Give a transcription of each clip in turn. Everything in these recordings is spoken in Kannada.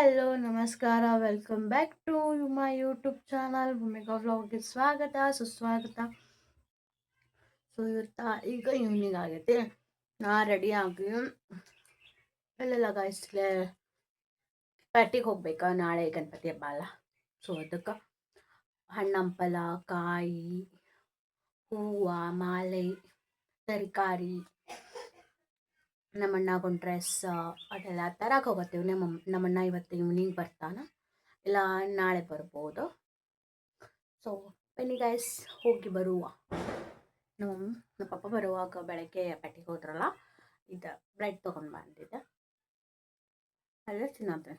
ಹಲೋ, ನಮಸ್ಕಾರ. Welcome back to my YouTube channel Bhoomika ವ್ಲಾಗ್ಗೆ ಸ್ವಾಗತ, ಸುಸ್ವಾಗತ. ಸೊ ಇವತ್ತ ಈಗ ಈವ್ನಿಂಗ್ ಆಗೈತೆ. ನಾ ರೆಡಿ ಆಗಿ ಎಲ್ಲೆಲ್ಲ ಗಾಯಿಸ್ಲೆ ಪ್ಯಾಟಿಗೆ ಹೋಗ್ಬೇಕಾ? ನಾಳೆ ಗಣಪತಿ ಹಬ್ಬ ಅಲ್ಲ. ಸೊ ಅದಕ್ಕೆ ಹಣ್ಣಂಪಲ, ಕಾಯಿ, ಹೂವು, ಮಾಲೆ, ತರಕಾರಿ. ನಮ್ಮಣ್ಣಗೆ ಒಂದು ಡ್ರೆಸ್ ಅದೆಲ್ಲ ತರಕ್ಕೆ ಹೋಗತ್ತೀವಿ. ನಮ್ಮ ನಮ್ಮಣ್ಣ ಇವತ್ತು ಈವ್ನಿಂಗ್ ಬರ್ತಾನ. ಇಲ್ಲ, ನಾಳೆ ಬರ್ಬೋದು. ಸೊ ಬನ್ನಿ ಗೈಸ್ ಹೋಗಿ ಬರುವ. ನಮ್ಮ ನಮ್ಮ ಪಪ್ಪ ಬರುವಾಗ ಬೆಳಗ್ಗೆ ಪೆಟ್ಟಿಗೆ ಹೋದ್ರಲ್ಲ, ಇದು ಬ್ರೆಡ್ ತೊಗೊಂಡು ಬಂದಿದ್ದೆ. ಅಲ್ಲೇ ತಿನ್ನತ್ತೆ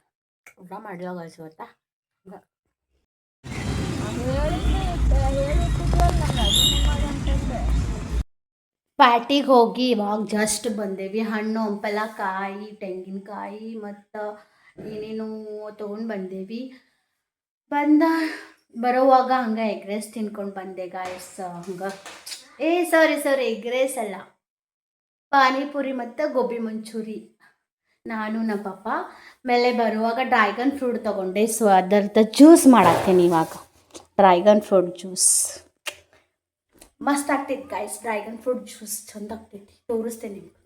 ಊಟ ಮಾಡಿಲ್ಲ ಗೈಸ್ ಇವತ್ತ? ಪ್ಯಾಟಿಗೆ ಹೋಗಿ ಇವಾಗ ಜಸ್ಟ್ ಬಂದೇವಿ. ಹಣ್ಣು, ಹಂಪಲ, ಕಾಯಿ, ತೆಂಗಿನಕಾಯಿ ಮತ್ತು ಏನೇನು ತೊಗೊಂಡು ಬಂದೇವಿ. ಬಂದ, ಬರೋವಾಗ ಹಂಗೆ ಎಗ್ ರೈಸ್ ತಿನ್ಕೊಂಡು ಬಂದೆ ಗಾಯಸ್ ಹಂಗೆ. ಏ ಸಾರಿ ಸಾರಿ ಎಗ್ ರೈಸ್ ಅಲ್ಲ. ಪಾನಿಪುರಿ ಮತ್ತು ಗೋಬಿ ಮಂಚೂರಿ. ನಾನು ನಮ್ಮ ಪಪ್ಪ ಮೇಲೆ ಬರುವಾಗ ಡ್ರ್ಯಾಗನ್ ಫ್ರೂಟ್ ತೊಗೊಂಡೆ. ಸೊ ಅದರದ್ದು ಜ್ಯೂಸ್ ಮಾಡತ್ತೀನಿ ಇವಾಗ. ಡ್ರ್ಯಾಗನ್ ಫ್ರೂಟ್ ಜ್ಯೂಸ್ ಮಸ್ತ್ ಆಗ್ತೈತಿ ಗಾಯ್ಸ್ ಡ್ರ್ಯಾಗನ್ ಫ್ರೂಟ್ ಜ್ಯೂಸ್ ಚಂದ ಆಗ್ತೈತಿ, ತೋರಿಸ್ತೇನೆ ನಿಮ್ಗೆ.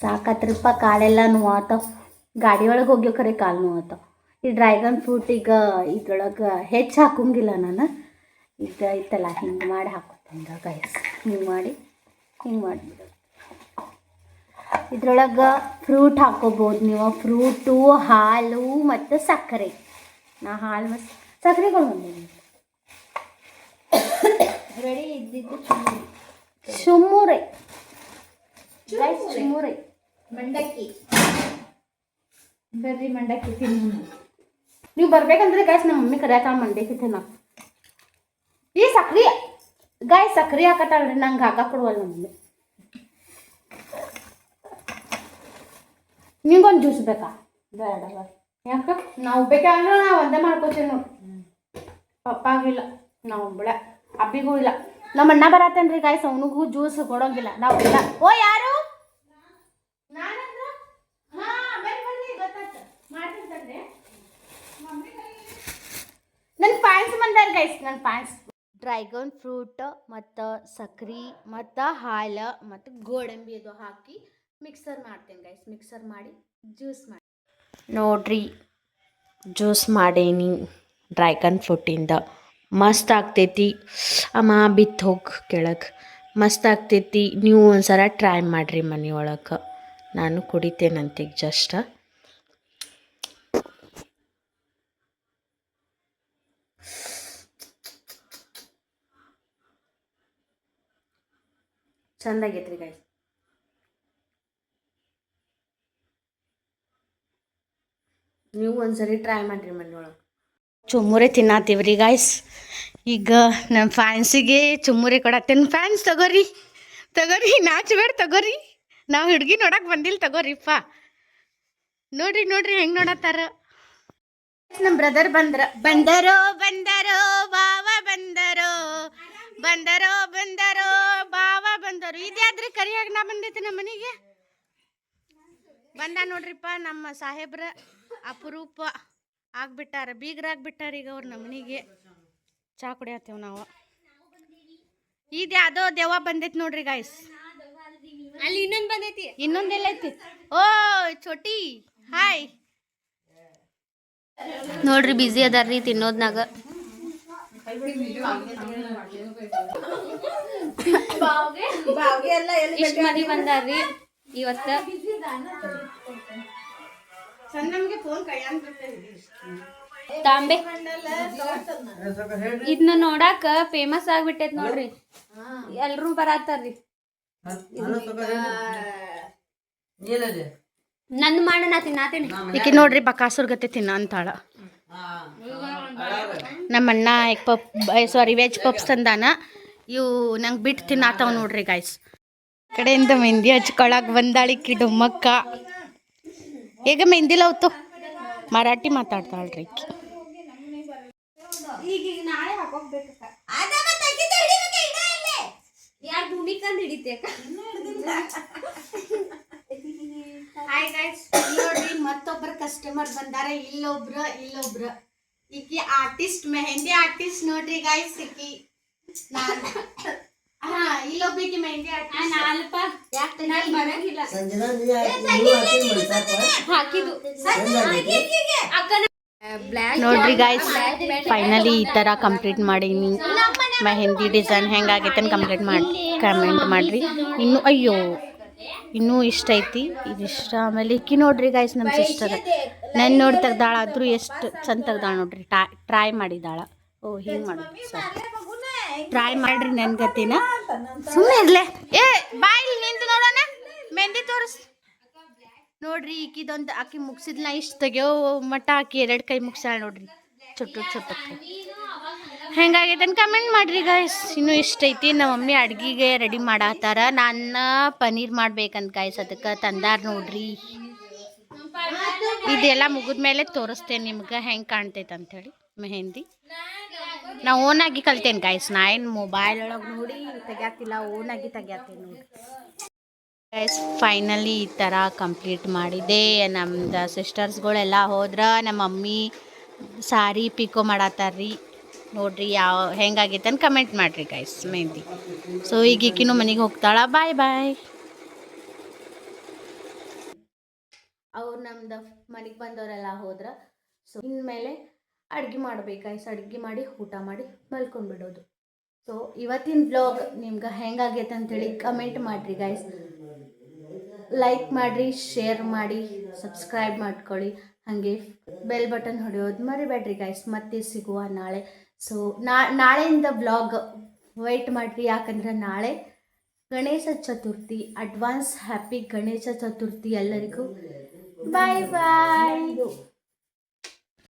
ಸಾಕತ್ರಪ್ಪ ಕಾಲೆಲ್ಲ ನೋವಾತಾವ ಗಾಡಿ ಒಳಗೆ ಹೋಗ್ಯೋ ಖರೆ ಕಾಲು ನೋವಾತಾವ ಈ ಡ್ರ್ಯಾಗನ್ ಫ್ರೂಟ್ ಈಗ ಇದ್ರೊಳಗೆ ಹೆಚ್ಚು ಹಾಕೋಂಗಿಲ್ಲ ನಾನು. ಈಗ ಐತಲ್ಲ, ಹಿಂಗೆ ಮಾಡಿ ಹಾಕೋತೀನಿ ಗೈಸ್ ಹಿಂಗೆ ಮಾಡಿ, ಹಿಂಗೆ ಮಾಡಿಬಿಡೋದು ಇದ್ರೊಳಗೆ ಫ್ರೂಟ್ ಹಾಕೋಬೋದು ನೀವು. ಫ್ರೂಟು ಹಾಲು ಮತ್ತು ಸಕ್ಕರೆ. ನಾ ಹಾಲು ಮತ್ತು ಸಕ್ಕರೆಗಳು ಬಂದೀನಿ ರೆಡಿ ಇದ್ದಿದ್ದು ಚುಮ್ಮುರಿ. ಚುಮ್ಮುರಿ. ಗೈಸ್ ಚುಮ್ಮುರಿ. ಮಂಡಕ್ಕಿ. ಬರ್ರಿ ಮಂಡಕ್ಕಿ ತಿನ್ನ ನೀವು ಬರ್ಬೇಕಂದ್ರೆ ಗಾಯ್ಸ್ ನಮ್ಮ ಮಮ್ಮಿ ಕರ್ಯಾಕ ಮಂಡಕ್ಕಿ ತಿನ್ನ ಈ ಸಕ್ರಿ ಗಾಯ್ ಸಕ್ರಿ ಹಾಕತ್ತಾಳ್ರಿ ನಂಗೆ ಹಾಕಕ್ ಕೊಡುವಲ್ಲ ನಮ್ಮ ಮಮ್ಮಿ. ನಿಂಗೊಂದು ಜ್ಯೂಸ್ ಬೇಕಾ? ಬೇಡ ಬೇಡ. ಯಾಕೆ? ನಾವು ಬೇಕಂದ್ರೆ ನಾವು ಒಂದೇ ಮಾಡ್ಕೋತೀವಿ ನೋಡಿ. ಪಪ್ಪಾಗಿಲ್ಲ ನಾವು ಒಬ್ಬಳೆ ಅಬ್ಬಿಗೂ ಇಲ್ಲ. ನಮ್ಮ ಅಣ್ಣ ಬರತ್ತೇನ್ರಿ ಗಾಯ್ಸ್ ಅವನಿಗೂ ಜ್ಯೂಸ್ ಕೊಡೋಂಗಿಲ್ಲ. ನಾವು ಇಲ್ಲ. ಓ ಯಾರು? ನನ್ನ ಫ್ಯಾನ್ಸ್ ಬಂದಾರ ಗೈಸ್ ನನ್ನ ಫ್ಯಾನ್ಸ್ ಡ್ರ್ಯಾಗನ್ ಫ್ರೂಟ್ ಮತ್ತು ಸಕ್ರೆ ಮತ್ತು ಹಾಲು ಮತ್ತು ಗೋಡಂಬಿ ಅದು ಹಾಕಿ ಮಿಕ್ಸರ್ ಮಾಡ್ತೀನಿ ಗೈಸ್ ಮಿಕ್ಸರ್ ಮಾಡಿ ಜ್ಯೂಸ್ ಮಾಡಿ. ನೋಡ್ರಿ ಜ್ಯೂಸ್ ಮಾಡೇನಿ. ಡ್ರ್ಯಾಗನ್ ಫ್ರೂಟಿಂದ ಮಸ್ತ್ ಆಗ್ತೈತಿ ಅಮ್ಮ ಬಿತ್ತು ಹೋಗಿ ಕೆಳಗೆ ಮಸ್ತ್ ಆಗ್ತೈತಿ ನೀವು ಒಂದ್ಸಲ ಟ್ರೈ ಮಾಡಿರಿ ಮನೆಯೊಳಗೆ ನಾನು ಕುಡಿತೇನಂತೀಗ ಜಸ್ಟ್ ಚಂದಾಗೈತ್ರಿ ಗೈಸ್ ನೀವು ಒಂದ್ಸರಿ ಟ್ರೈ ಮಾಡಿರಿ ಮನೆಯೊಳಗೆ ಚುಮ್ಮುರಿ ತಿನ್ನತ್ತೀವ್ರಿ ಗಾಯ್ಸ್ ಈಗ ನಮ್ಮ ಫ್ಯಾನ್ಸಿಗೆ ಚುಮ್ಮುರಿ ಕೊಡತ್ತೇನೆ. ಫ್ಯಾನ್ಸ್ ತಗೋರಿ ತಗೋರಿ, ನಾಚಬೇಡ ತಗೋರಿ. ನಾವು ಹುಡುಗಿ ನೋಡಕ್ಕೆ ಬಂದಿಲ್ಲ ತಗೋರಿಪ್ಪ ನೋಡ್ರಿ ನೋಡ್ರಿ ಹೆಂಗೆ ನೋಡತ್ತಾರ. ನಮ್ಮ ಬ್ರದರ್ ಬಂದ್ರ, ಬಂದರೋ ಬಂದರೋ ಬಾವ ಬಂದರೋ ಬಂದರೋ ಬಂದರೋ ಬಾವ ಬಂದರು. ಇದ್ಯಾದ್ರಿ ಕರಿಯಾಗ ನಾ ಬಂದೈತಿ ನಮ್ಮ ಮನೆಗೆ? ಬಂದ ನೋಡ್ರಿಪ್ಪ ನಮ್ಮ ಸಾಹೇಬ್ರ ಅಪರೂಪ. ಆಗ್ಬಿಟ್ಟಾರ ಬೀಗರಾಗ್ಬಿಟ್ಟಾರ ಈಗ ಅವ್ರ ನಮ್ಮನಿಗೆ ಚಾ ಕುಡಿಯತ್ತೇವೆ ನಾವು. ಇದು ಯಾವುದೋ ದೆವ್ವ ಬಂದೈತಿ ನೋಡ್ರಿ ಗಾಯ್ಸ್ ಅಲ್ಲಿ ಇನ್ನೊಂದು ಬಂದೈತಿ. ಇನ್ನೊಂದು ಎಲ್ಲೈತಿ. ಓ ಚೋಟಿ ಹಾಯ್. ನೋಡ್ರಿ ಬ್ಯುಸಿ ಅದಾರ್ರಿ ತಿನ್ನೋದ್ನಾಗ. ಬಾವ್ಗೆ. ಎಲ್ಲ ಎಲ್ಲಿ ಇಷ್ಟ ಮಂದಿ ಬಂದಾರ್ರಿ ಇವತ್ತ. ತಾಂಬೆ ಇದನ್ನ ನೋಡಾಕ ಫೇಮಸ್ ಆಗ್ಬಿಟ್ಟೈತ್ ನೋಡ್ರಿ. ಎಲ್ರೂ ಬರಾತಾರ್ರಿ ನಂದು ಮಾಡ ತಿನ್ನಾತೇನಿ ತಿನ್ನಾತೀನಿ ಈಕಿ ನೋಡ್ರಿ ಬಕಾಸುರ್ ಗತೆ ತಿನ್ನ ಅಂತಾಳ. ನಮ್ಮ ಅಣ್ಣ egg puff sorry veg puffs ತಂದಾನ. ಇವು ನಂಗೆ ಬಿಟ್ಟು ತಿನ್ನಾತಾವ ನೋಡ್ರಿ ಗಾಯ್ಸ್ ಕಡೆಯಿಂದ ಮೆಹಂದಿ ಹಚ್ಕೊಳಕ್ ಬಂದಾಳಿಕ್ಕಿ ಡುಮ್ಮಕ್ಕ ಈಗ ಮೆಂದಿಲ್ಲ ಅವತ್ತು ಮರಾಠಿ ಮಾತಾಡ್ತಾಳ್ರಿ ರೀ ಈಗ ಈಗ ನಾಳೆ ಹಾಕೋಗ್ಬೇಕಕ್ಕ ಯಾರು ಭೂಮಿಕಂದ್ ಹಿಡಿತೆ ಅಕ್ಕ? ಹಾಯ್ ಗೈಸ್ ನೋಡಿ ಮತ್ತೊಬ್ರ ಕಸ್ಟಮರ್ ಬಂದಾರ ಇಲ್ಲೊಬ್ರ ಇಲ್ಲೊಬ್ರ. ಈಕಿ ಆರ್ಟಿಸ್ಟ್ ಮೆಹಂದಿ ಆರ್ಟಿಸ್ಟ್ ನೋಡ್ರಿ ಗಾಯ್ಸ್ ಈಕಿ ನಾನ್. ಹಾ ಇಲ್ಲೊಬ್ಬಿಕಿ ಮೆಹಂದಿ ಯಾಕೆ ನಾನ್ ಬರಂಗಿಲ್ಲ. ನೋಡ್ರಿ ಗಾಯ್ಸ್ ಫೈನಲಿ ಈ ಥರ ಕಂಪ್ಲೀಟ್ ಮಾಡೀನಿ. ಮೆಹಂದಿ ಡಿಸೈನ್ ಹೆಂಗಾಗೈತೆ ಅಂತ ಕಂಪ್ಲೀಟ್ ಮಾಡಿ ಕಮೆಂಟ್ ಮಾಡಿರಿ. ಇನ್ನು ಅಯ್ಯೋ ಇನ್ನೂ ಇಷ್ಟ ಐತಿ. ಇದಿಷ್ಟ ಆಮೇಲೆ ಇಕ್ಕಿ ನೋಡ್ರಿ ಗಾಯ್ಸ್ ನಮ್ಮ ಸಿಸ್ಟರ್ ನನ್ನ ನೋಡಿ ತೆಗ್ದಾಳ ಆದ್ರೂ ಎಷ್ಟು ಚಂದ ತೆಗ್ದಾಳ ನೋಡ್ರಿ. ಟ್ರೈ ಮಾಡಿದಾಳ ಓ ಹಿಂಗೆ ಮಾಡೋದು ಸರ್. ಟ್ರೈ ಮಾಡ್ರಿ ನನ್ನ ಗತಿನ. ಸುಮ್ಮನೆ ಇರ್ಲೆ. ಏ ಬಾಯ್ ನಿಂತು ನೋಡೋಣ. ಮೆಹಂದಿ ತೋರಿಸ್. ನೋಡ್ರಿ ಈಕಿದೊಂದು ಆಕಿ ಮುಗಿಸಿದ್ಲ ಇಷ್ಟು ತೆಗಿಯೋ ಮಟ್ಟ ಆಕಿ ಎರಡು ಕೈ ಮುಗ್ಸಾಳ ನೋಡ್ರಿ. ಚೊಟ್ಟು ಚೊಟ್ಟಕ್ಕೆ ಹೆಂಗಾಗೈತೆ ಅಂತ ಕಮೆಂಟ್ ಮಾಡ್ರಿ ಗಾಯ್ಸ್ ಇನ್ನೂ ಇಷ್ಟ ಐತಿ. ನಮ್ಮ ಮಮ್ಮಿ ಅಡ್ಗಿಗೆ ರೆಡಿ ಮಾಡತ್ತಾರ ನಾನು ಪನ್ನೀರ್ ಮಾಡ್ಬೇಕಂತ ಗಾಯ್ಸ್ ಅದಕ್ಕೆ ತಂದಾರ ನೋಡ್ರಿ. ಇದೆಲ್ಲ ಮುಗಿದ್ಮೇಲೆ ತೋರಿಸ್ತೇನೆ ನಿಮ್ಗೆ ಹೆಂಗೆ ಕಾಣ್ತೈತೆ ಅಂಥೇಳಿ ಮೆಹಂದಿ. ನಾ ಓನಾಗಿ ಕಲ್ತೇನೆ ಗೈಸ್ ನಾ ಏನು ಮೊಬೈಲ್ ಒಳಗೆ ನೋಡಿ ತೆಗ್ಯಾತಿಲ್ಲ ಓನಾಗಿ ತೆಗ್ಯಾತೇನೆ ನೋಡಿ. ಗೈಸ್ ಫೈನಲಿ ಈ ಥರ ಕಂಪ್ಲೀಟ್ ಮಾಡಿದೆ. ನಮ್ದು ಸಿಸ್ಟರ್ಸ್ಗಳೆಲ್ಲ ಹೋದ್ರ ನಮ್ಮ ಮಮ್ಮಿ ಸಾರಿ ಪಿಕೋ ಮಾಡತ್ತಾರ್ರಿ ನೋಡ್ರಿ ಯಾವ ಹೆಂಗಾಗೈತೆ ಅಂತ ಕಮೆಂಟ್ ಮಾಡಿರಿ ಗೈಸ್ ಮೆಹಂದಿ. ಸೊ ಈಗ ಈಕಿನೂ ಮನೆಗೆ ಹೋಗ್ತಾಳ. ಬಾಯ್ ಬಾಯ್ ಅವ್ರು ನಮ್ದು ಮನೆಗೆ ಬಂದವರೆಲ್ಲ ಹೋದ್ರೆ. ಸೊ ಇನ್ಮೇಲೆ ಅಡುಗೆ ಮಾಡ್ಬೇಕು ಗೈಸ್ ಅಡುಗೆ ಮಾಡಿ ಊಟ ಮಾಡಿ ಮಲ್ಕೊಂಡ್ಬಿಡೋದು ಸೊ ಇವತ್ತಿನ ಬ್ಲಾಗ್ ನಿಮ್ಗೆ ಹೆಂಗಾಗೈತೆ ಅಂತೇಳಿ ಕಮೆಂಟ್ ಮಾಡಿರಿ ಗೈಸ್ ಲೈಕ್ ಮಾಡಿರಿ ಶೇರ್ ಮಾಡಿ ಸಬ್ಸ್ಕ್ರೈಬ್ ಮಾಡ್ಕೊಳ್ಳಿ. ಹಾಗೆ ಬೆಲ್ ಬಟನ್ ಹೊಡೆಯೋದು ಮರಿಬೇಡ್ರಿ ಗಾಯ್ಸ್ ಮತ್ತೆ ಸಿಗುವ ನಾಳೆ. ಸೊ ನಾಳೆಯಿಂದ ಬ್ಲಾಗ್ ವೆಯ್ಟ್ ಮಾಡಿರಿ. ಯಾಕಂದ್ರೆ ನಾಳೆ ಗಣೇಶ ಚತುರ್ಥಿ ಅಡ್ವಾನ್ಸ್ ಹ್ಯಾಪಿ ಗಣೇಶ ಚತುರ್ಥಿ ಎಲ್ಲರಿಗೂ. Bye bye